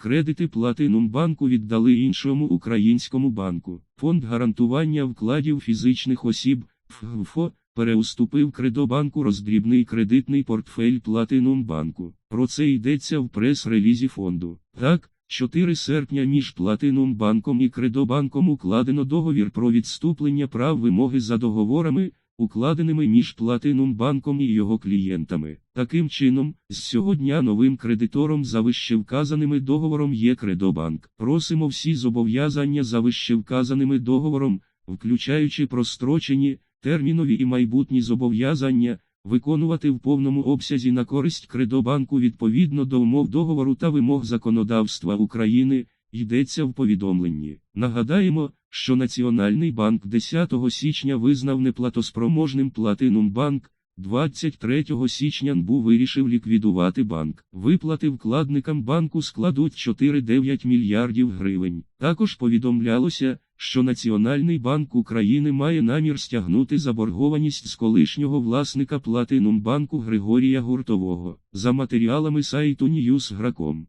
Кредити Платинум банку віддали іншому українському банку. Фонд гарантування вкладів фізичних осіб ФГФО переуступив Кредобанку роздрібний кредитний портфель Платинум банку. Про це йдеться в прес-релізі фонду. Так, 4 серпня між Платинум банком і Кредобанком укладено договір про відступлення прав вимоги за договорами, укладеними між Платинум банком і його клієнтами. Таким чином, з цього дня новим кредитором за вищевказаними договором є Кредобанк. Просимо всі зобов'язання за вищевказаними договором, включаючи прострочені, термінові і майбутні зобов'язання, виконувати в повному обсязі на користь Кредобанку відповідно до умов договору та вимог законодавства України, йдеться в повідомленні. Нагадаємо, що Національний банк 10 січня визнав неплатоспроможним Платинум банк, 23 січня НБУ вирішив ліквідувати банк. Виплати вкладникам банку складуть 4,9 мільярдів гривень. Також повідомлялося, що Національний банк України має намір стягнути заборгованість з колишнього власника Платинум банку Григорія Гуртового. За матеріалами сайту Newsgrakом.